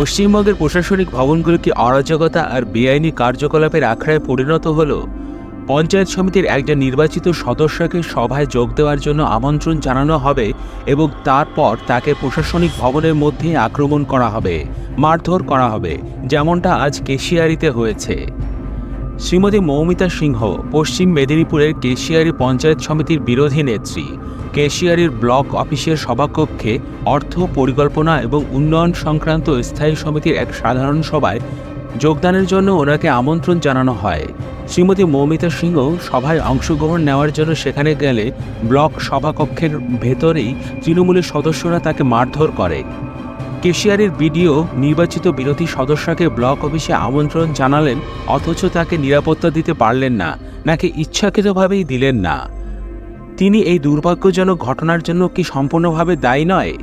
পশ্চিমবঙ্গের প্রশাসনিক ভবনগুলো কি অরাজকতা আর বেআইনি কার্যকলাপের আখড়ায় পরিণত হল? পঞ্চায়েত সমিতির একজন নির্বাচিত সদস্যকে সভায় যোগ দেওয়ার জন্য আমন্ত্রণ জানানো হবে এবং তারপর তাকে প্রশাসনিক ভবনের মধ্যে আক্রমণ করা হবে, মারধর করা হবে, যেমনটা আজ কেশিয়ারিতে হয়েছে। শ্রীমতী মৌমিতা সিংহ পশ্চিম মেদিনীপুরের কেশিয়ারি পঞ্চায়েত সমিতির বিরোধী নেত্রী, কেশিয়ারির ব্লক অফিসের সভাকক্ষে অর্থ পরিকল্পনা এবং উন্নয়ন সংক্রান্ত স্থায়ী সমিতির এক সাধারণ সভায় যোগদানের জন্য ওনাকে আমন্ত্রণ জানানো হয়। শ্রীমতী মৌমিতা সিংহ সভায় অংশগ্রহণ নেওয়ার জন্য সেখানে গেলে ব্লক সভাকক্ষের ভেতরেই তৃণমূলের সদস্যরা তাকে মারধর করে। কেশিয়ারের বিডিও নির্বাচিত বিরোধী সদস্যকে ব্লক অফিসে আমন্ত্রণ জানালেন, অথচ তাকে নিরাপত্তা দিতে পারলেন না, নাকি ইচ্ছাকৃতভাবেই দিলেন না। তিনি এই দুর্ভাগ্যজনক ঘটনার জন্য কি সম্পূর্ণভাবে দায়ী নয়?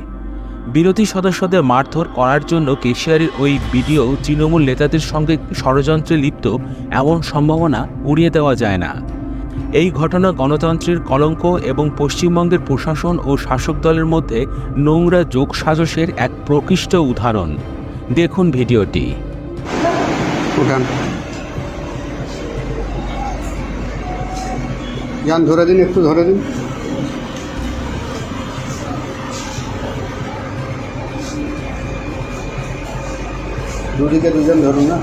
বিরোধী সদস্যদের মারধর করার জন্য কেশিয়ারের ওই ভিডিও তৃণমূল নেতাদের সঙ্গে ষড়যন্ত্রে লিপ্ত, এমন সম্ভাবনা উড়িয়ে দেওয়া যায় না। এই ঘটনা গণতন্ত্রের কলঙ্ক এবং পশ্চিমবঙ্গের প্রশাসন ও শাসক দলের মধ্যে নোংরা যোগসাজশের এক প্রকৃষ্ট উদাহরণ। দেখুন ভিডিওটি। যান ধরে দিন, একটু ধরে দিন। দুদিকে দুজন ধরুন না।